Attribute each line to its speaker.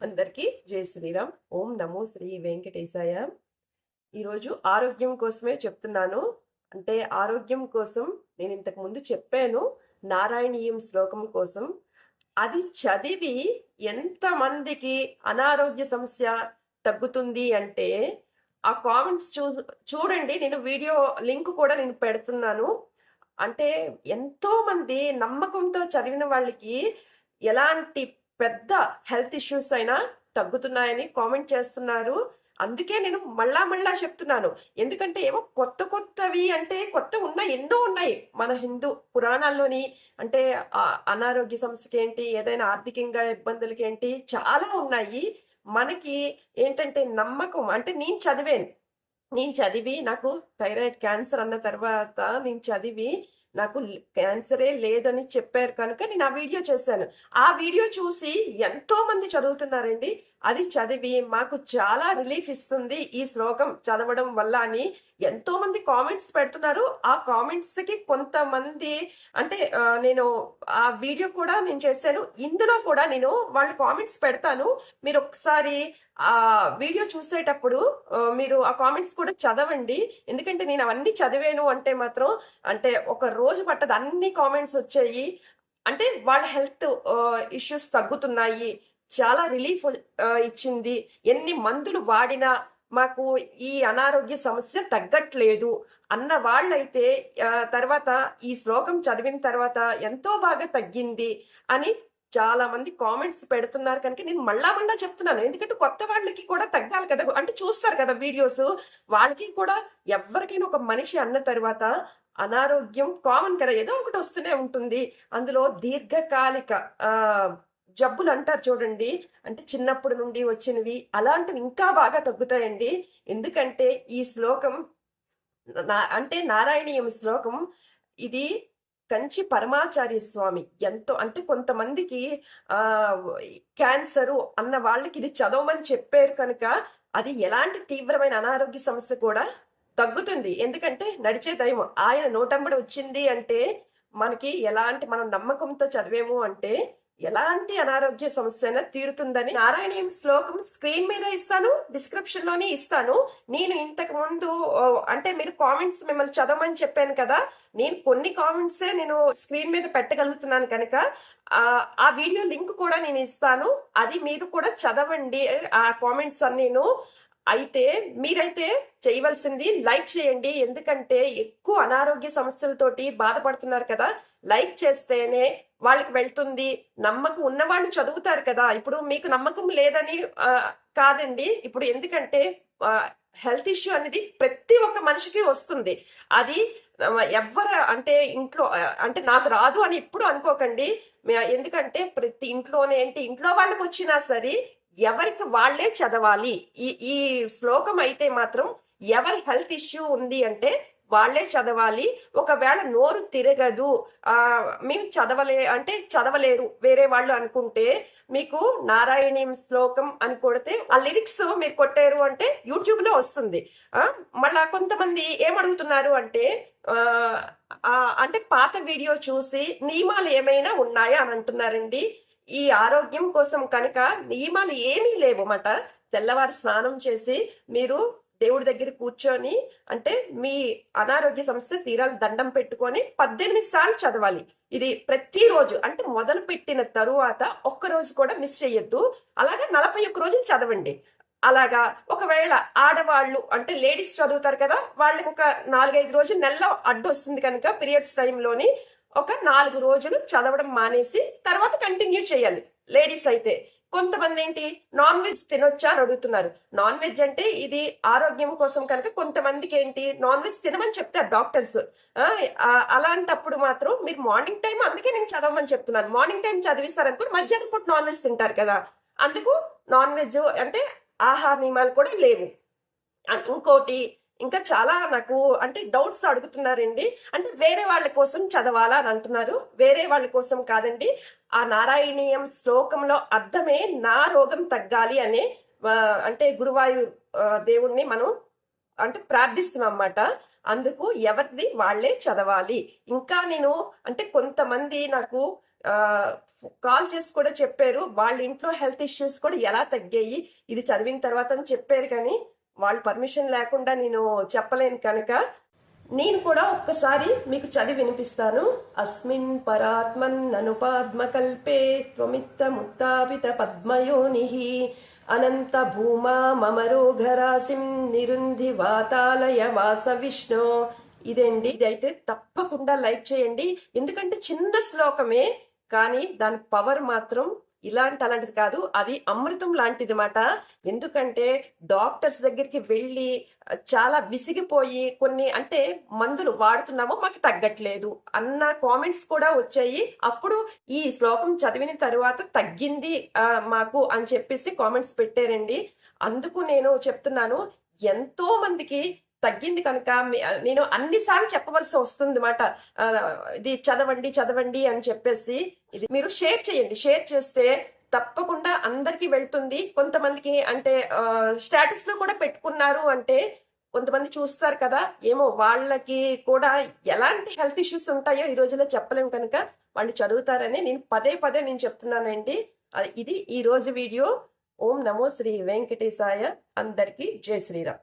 Speaker 1: అందరికీ జై శ్రీరామ్. ఓం నమో శ్రీ వెంకటేశాయ. ఈరోజు ఆరోగ్యం కోసమే చెప్తున్నాను. అంటే ఆరోగ్యం కోసం నేను ఇంతకు ముందు చెప్పాను. నారాయణీయం శ్లోకం కోసం. అది చదివి ఎంతమందికి అనారోగ్య సమస్య తగ్గుతుంది అంటే ఆ కామెంట్స్ చూ చూడండి. నేను వీడియో లింక్ కూడా నేను పెడుతున్నాను. అంటే ఎంతో మంది నమ్మకంతో చదివిన వాళ్ళకి ఎలాంటి పెద్ద హెల్త్ ఇష్యూస్ అయినా తగ్గుతున్నాయని కామెంట్ చేస్తున్నారు. అందుకే నేను మళ్ళా మళ్ళా చెప్తున్నాను. ఎందుకంటే ఏమో కొత్త కొత్తవి అంటే కొత్త ఉన్నాయి ఎన్నో ఉన్నాయి మన హిందూ పురాణాల్లోని. అంటే అనారోగ్య సమస్యకి ఏంటి ఏదైనా ఆర్థికంగా ఇబ్బందులకి ఏంటి చాలా ఉన్నాయి. మనకి ఏంటంటే నమ్మకం అంటే నేను చదివాను. నేను చదివి నాకు థైరాయిడ్ క్యాన్సర్ అన్న తర్వాత నేను చదివి నాకు క్యాన్సరే లేదని చెప్పారు కనుక నేను ఆ వీడియో చేశాను. ఆ వీడియో చూసి ఎంతో మంది చదువుతున్నారండి. అది చదివి మాకు చాలా రిలీఫ్ ఇస్తుంది ఈ శ్లోకం చదవడం వల్ల అని ఎంతో మంది కామెంట్స్ పెడుతున్నారు. ఆ కామెంట్స్కి కొంతమంది అంటే నేను ఆ వీడియో కూడా నేను చేశాను. ఇందులో కూడా నేను వాళ్ళ కామెంట్స్ పెడతాను. మీరు ఒకసారి ఆ వీడియో చూసేటప్పుడు మీరు ఆ కామెంట్స్ కూడా చదవండి. ఎందుకంటే నేను అవన్నీ చదివాను అంటే మాత్రం అంటే ఒక రోజు పట్టదు. అన్ని కామెంట్స్ వచ్చాయి. అంటే వాళ్ళ హెల్త్ ఇష్యూస్ తగ్గుతున్నాయి. చాలా రిలీఫ్ ఇచ్చింది. ఎన్ని మందులు వాడినా మాకు ఈ అనారోగ్య సమస్య తగ్గట్లేదు అన్న వాళ్ళైతే తర్వాత ఈ శ్లోకం చదివిన తర్వాత ఎంతో బాగా తగ్గింది అని చాలా మంది కామెంట్స్ పెడుతున్నారు కనుక నేను మళ్ళా మళ్ళా చెప్తున్నాను. ఎందుకంటే కొత్త వాళ్ళకి కూడా తగ్గాలి కదా. అంటే చూస్తారు కదా వీడియోస్ వాళ్ళకి కూడా ఎవరికైనా ఒక మనిషి అన్న తర్వాత అనారోగ్యం కామన్ కదా. ఏదో ఒకటి వస్తూనే ఉంటుంది. అందులో దీర్ఘకాలిక జబ్బులు అంటారు చూడండి. అంటే చిన్నప్పటి నుండి వచ్చినవి అలాంటివి ఇంకా బాగా తగ్గుతాయండి. ఎందుకంటే ఈ శ్లోకం నా- అంటే నారాయణీయం శ్లోకం ఇది కంచి పరమాచార్య స్వామి ఎంతో అంటే కొంతమందికి ఆ క్యాన్సరు అన్న వాళ్ళకి ఇది చదవమని చెప్పారు కనుక అది ఎలాంటి తీవ్రమైన అనారోగ్య సమస్య కూడా తగ్గుతుంది. ఎందుకంటే నడిచే దైవం ఆయన నోటంబడి వచ్చింది అంటే మనకి ఎలాంటి మనం నమ్మకంతో చదివేము అంటే ఎలాంటి అనారోగ్య సమస్య అయినా తీరుతుందని నారాయణీయం శ్లోకం స్క్రీన్ మీద ఇస్తాను డిస్క్రిప్షన్లోనే ఇస్తాను. నేను ఇంతకు ముందు అంటే మీరు కామెంట్స్ మిమ్మల్ని చదవమని చెప్పాను కదా నేను కొన్ని కామెంట్సే నేను స్క్రీన్ మీద పెట్టగలుగుతున్నాను కనుక ఆ, ఆ వీడియో లింక్ కూడా నేను ఇస్తాను. అది మీరు కూడా చదవండి ఆ కామెంట్స్ అన్నీను. అయితే మీరైతే చేయవలసింది లైక్ చేయండి. ఎందుకంటే ఎక్కువ అనారోగ్య సమస్యలతోటి బాధపడుతున్నారు కదా. లైక్ చేస్తేనే వాళ్ళకి వెళ్తుంది. నమ్మకం ఉన్న వాళ్ళు చదువుతారు కదా. ఇప్పుడు మీకు నమ్మకం లేదని కాదండి. ఇప్పుడు ఎందుకంటే హెల్త్ ఇష్యూ అనేది ప్రతి ఒక్క మనిషికి వస్తుంది. అది ఎవరు ఎవ్వరు అంటే ఇంట్లో అంటే నాకు రాదు అని ఎప్పుడు అనుకోకండి. ఎందుకంటే ప్రతి ఇంట్లోనే ఏంటి ఇంట్లో వాళ్ళకి వచ్చినా సరే ఎవరికి వాళ్ళే చదవాలి. ఈ ఈ శ్లోకం అయితే మాత్రం ఎవరి హెల్త్ ఇష్యూ ఉంది అంటే వాళ్ళే చదవాలి. ఒకవేళ నోరు తిరగదు ఆ మేము చదవలే అంటే చదవలేరు వేరే వాళ్ళు అనుకుంటే మీకు నారాయణీయం శ్లోకం అని కొడితే ఆ లిరిక్స్ మీరు కొట్టారు అంటే యూట్యూబ్లో వస్తుంది. ఆ మళ్ళా కొంతమంది ఏమడుగుతున్నారు అంటే ఆ, అంటే పాత వీడియో చూసి నియమాలు ఏమైనా ఉన్నాయా అని అంటున్నారండి. ఈ ఆరోగ్యం కోసం కనుక నియమాలు ఏమీ లేవు తెల్లవారు స్నానం చేసి మీరు దేవుడి దగ్గర కూర్చొని అంటే మీ అనారోగ్య సమస్య తీరాలు దండం పెట్టుకొని పద్దెనిమిది సార్లు చదవాలి. ఇది ప్రతిరోజు అంటే మొదలు పెట్టిన తరువాత ఒక్క రోజు కూడా మిస్ చేయొద్దు. అలాగే నలభై ఒక్క రోజులు చదవండి. అలాగా ఒకవేళ ఆడవాళ్ళు అంటే లేడీస్ చదువుతారు కదా వాళ్ళకి ఒక నాలుగైదు రోజులు నెలలో అడ్డు వస్తుంది కనుక పీరియడ్స్ టైంలోని ఒక నాలుగు రోజులు చదవడం మానేసి తర్వాత కంటిన్యూ చేయాలి. లేడీస్ అయితే కొంతమంది ఏంటి నాన్ వెజ్ తినొచ్చా అని అడుగుతున్నారు. నాన్ వెజ్ అంటే ఇది ఆరోగ్యం కోసం కనుక కొంతమందికి ఏంటి నాన్ వెజ్ తినమని చెప్తారు డాక్టర్స్ అలాంటప్పుడు మాత్రం మీరు మార్నింగ్ టైం అందుకే నేను చదవమని చెప్తున్నాను. మార్నింగ్ టైం చదివిస్తారనుకో మధ్యాహ్నం పూట నాన్ వెజ్ తింటారు కదా. అందుకు నాన్ వెజ్ అంటే ఆహార నియమాలు కూడా లేవు. ఇంకోటి ఇంకా చాలా నాకు అంటే డౌట్స్ అడుగుతున్నారండి. అంటే వేరే వాళ్ళ కోసం చదవాలా అని అంటున్నారు. వేరే వాళ్ళ కోసం కాదండి. ఆ నారాయణీయం శ్లోకంలో అర్థమే నా రోగం తగ్గాలి అనే అంటే గురువాయు దేవుణ్ణి మనం అంటే ప్రార్థిస్తున్నాం అన్నమాట అందుకు ఎవరిది వాళ్ళే చదవాలి. ఇంకా నేను అంటే కొంతమంది నాకు కాల్ చేసి కూడా చెప్పారు. వాళ్ళ ఇంట్లో హెల్త్ ఇష్యూస్ కూడా ఎలా తగ్గాయి? ఇది చదివిన తర్వాత అని చెప్పారు కానీ వాళ్ళ పర్మిషన్ లేకుండా నేను చెప్పలేను కనుక నేను కూడా ఒక్కసారి మీకు చదివి వినిపిస్తాను. అస్మిన్ పరాత్మన్ అనుపాద్మకల్పే త్వమిత్త ముత్తాపిత పద్మయోని అనంత భూమా మమరోఘరాసిం నిరుంధి వాతాలయ వాస విష్ణు. ఇదండి ఇదైతే తప్పకుండా లైక్ చేయండి. ఎందుకంటే చిన్న శ్లోకమే కానీ దాని పవర్ మాత్రం ఇలాంటి అలాంటిది కాదు. అది అమృతం లాంటిది మాట. ఎందుకంటే డాక్టర్స్ దగ్గరికి వెళ్ళి చాలా విసిగిపోయి కొన్ని అంటే మందులు వాడుతున్నామో మాకు తగ్గట్లేదు అన్న కామెంట్స్ కూడా వచ్చాయి. అప్పుడు ఈ శ్లోకం చదివిన తర్వాత తగ్గింది మాకు అని చెప్పేసి కామెంట్స్ పెట్టారండి. అందుకు నేను చెప్తున్నాను ఎంతో మందికి తగ్గింది కనుక నేను అన్నిసార్లు చెప్పవలసి వస్తుంది మాట. ఇది చదవండి చదవండి అని చెప్పేసి ఇది మీరు షేర్ చేయండి. షేర్ చేస్తే తప్పకుండా అందరికీ వెళ్తుంది. కొంతమందికి అంటే స్టేటస్లో కూడా పెట్టుకున్నారు అంటే కొంతమంది చూస్తారు కదా ఏమో వాళ్ళకి కూడా ఎలాంటి హెల్త్ ఇష్యూస్ ఉంటాయో ఈ రోజులో చెప్పలేం కనుక వాళ్ళు చదువుతారని నేను పదే పదే నేను చెప్తున్నానండి. ఇది ఈ రోజు వీడియో. ఓం నమో శ్రీ వెంకటేశాయ. అందరికీ జై శ్రీరామ్.